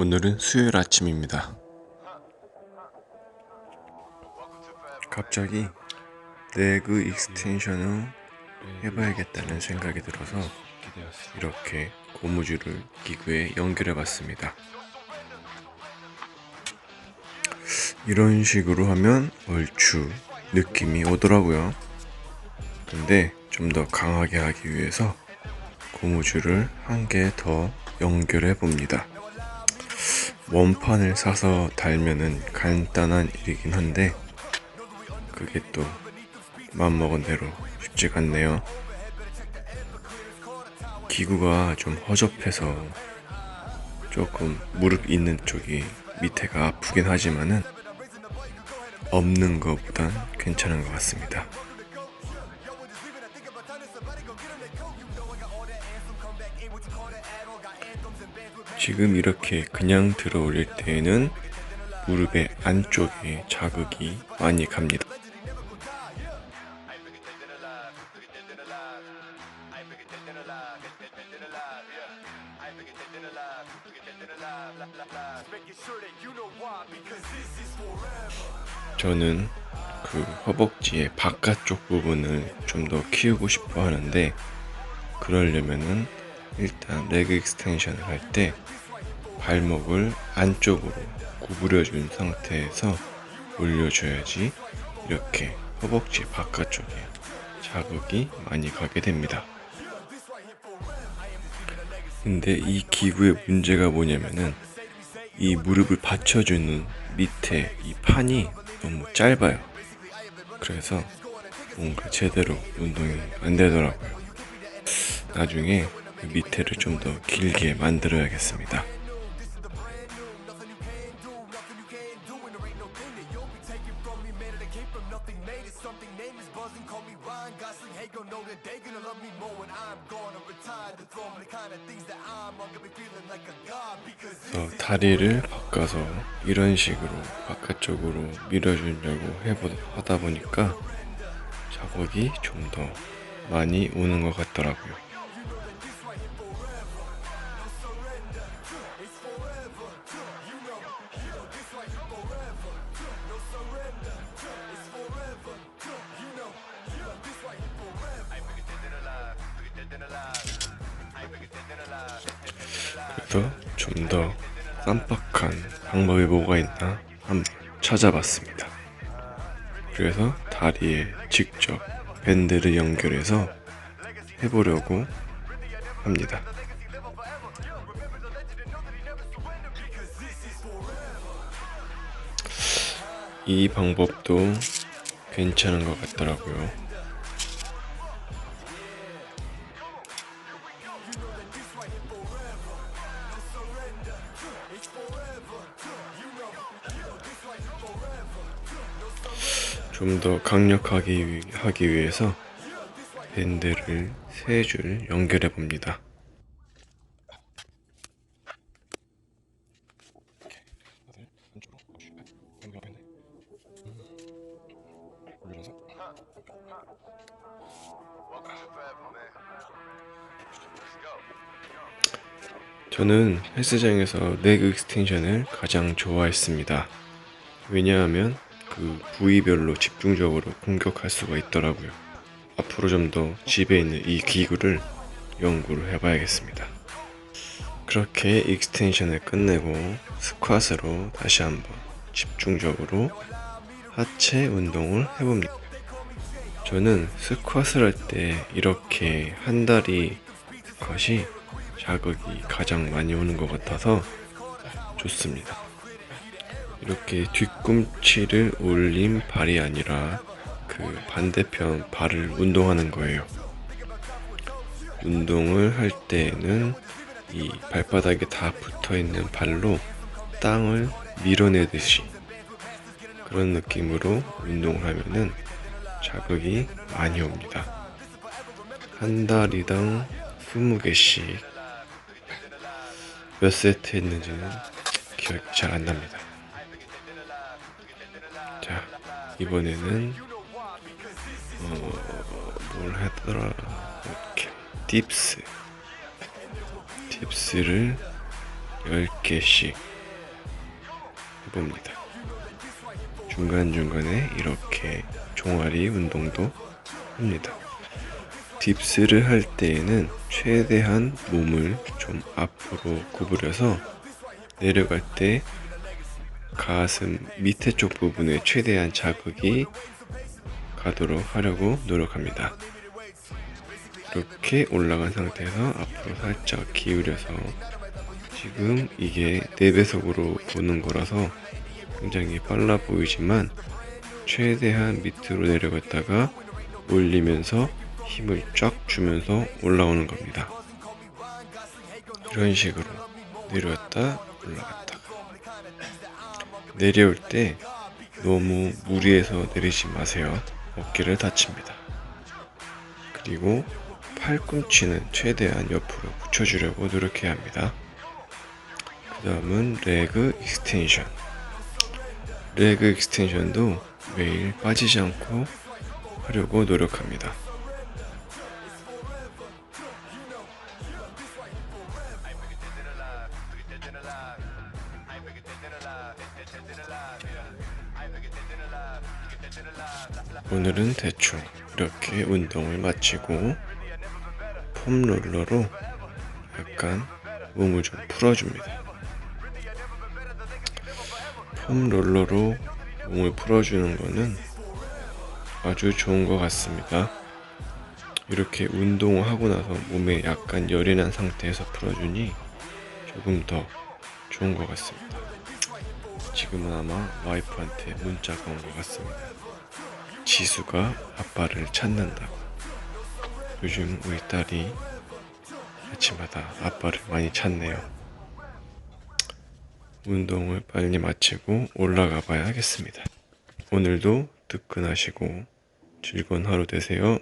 오늘은 수요일 아침입니다. 갑자기 레그 익스텐션을 해봐야겠다는 생각이 들어서 이렇게 고무줄을 기구에 연결해 봤습니다. 이런 식으로 하면 얼추 느낌이 오더라고요. 근데 좀 더 강하게 하기 위해서 고무줄을 한 개 더 연결해 봅니다. 원판을 사서 달면은 간단한 일이긴 한데 그게 또 맘먹은 대로 쉽지가 않네요. 기구가 좀 허접해서 조금 무릎 있는 쪽이 밑에가 아프긴 하지만은 없는 것보단 괜찮은 것 같습니다. 지금 이렇게 그냥 들어 올릴 때에는 무릎의 안쪽에 자극이 많이 갑니다. 저는 그 허벅지의 바깥쪽 부분을 좀 더 키우고 싶어 하는데 그러려면은 일단 레그 익스텐션을 할 때 발목을 안쪽으로 구부려 준 상태에서 올려줘야지 이렇게 허벅지 바깥쪽에 자극이 많이 가게 됩니다. 근데 이 기구의 문제가 뭐냐면은 이 무릎을 받쳐주는 밑에 이 판이 너무 짧아요. 그래서 뭔가 제대로 운동이 안 되더라고요. 나중에 그 밑에를 좀 더 길게 만들어야겠습니다. 다리를 바꿔서 이런 식으로 바깥쪽으로 밀어주려고 해보 하다 보니까 자극이 좀 더 많이 오는 것 같더라고요. 그래서 좀더 쌈박한 방법이 뭐가 있나 한번 찾아봤습니다. 그래서 다리에 직접 밴드를 연결해서 해보려고 합니다. 이 방법도 괜찮은 것 같더라고요. 좀 더 강력하게 위- 하기 위해서 밴드를 세 줄 연결해 봅니다. 저는 헬스장에서 레그 익스텐션을 가장 좋아했습니다. 왜냐하면 그 부위별로 집중적으로 공격할 수가 있더라고요. 앞으로 좀 더 집에 있는 이 기구를 연구를 해봐야겠습니다. 그렇게 익스텐션을 끝내고 스쿼트로 다시 한번 집중적으로 하체 운동을 해봅니다. 저는 스쿼트를 할 때 이렇게 한 다리 스쿼시 자극이 가장 많이 오는 것 같아서 좋습니다. 이렇게 뒤꿈치를 올린 발이 아니라 그 반대편 발을 운동하는 거예요. 운동을 할 때에는 이 발바닥에 다 붙어 있는 발로 땅을 밀어내듯이 그런 느낌으로 운동을 하면은 자극이 많이 옵니다. 한 다리당 20개씩 몇 세트 했는지는 기억이 잘 안 납니다. 이번에는 어, 뭘 하더라? 이렇게 딥스 딥스를 10개씩 해봅니다. 중간중간에 이렇게 종아리 운동도 합니다. 딥스를 할 때에는 최대한 몸을 좀 앞으로 구부려서 내려갈 때 가슴 밑에 쪽 부분에 최대한 자극이 가도록 하려고 노력합니다. 이렇게 올라간 상태에서 앞으로 살짝 기울여서 지금 이게 4배속으로 보는 거라서 굉장히 빨라 보이지만 최대한 밑으로 내려갔다가 올리면서 힘을 쫙 주면서 올라오는 겁니다. 이런 식으로 내려왔다 올라갔다가 내려올 때 너무 무리해서 내리지 마세요. 어깨를 다칩니다. 그리고 팔꿈치는 최대한 옆으로 붙여주려고 노력해야 합니다. 그 다음은 레그 익스텐션. 레그 익스텐션도 매일 빠지지 않고 하려고 노력합니다. 오늘은 대충 이렇게 운동을 마치고 폼롤러로 약간 몸을 좀 풀어줍니다. 폼롤러로 몸을 풀어주는 거는 아주 좋은 것 같습니다. 이렇게 운동을 하고 나서 몸에 약간 열이 난 상태에서 풀어주니 조금 더 좋은 것 같습니다. 지금은 아마 와이프한테 문자가 온 것 같습니다. 지수가 아빠를 찾는다고. 요즘 우리 딸이 아침마다 아빠를 많이 찾네요. 운동을 빨리 마치고 올라가 봐야 하겠습니다. 오늘도 뜨끈하시고 즐거운 하루 되세요.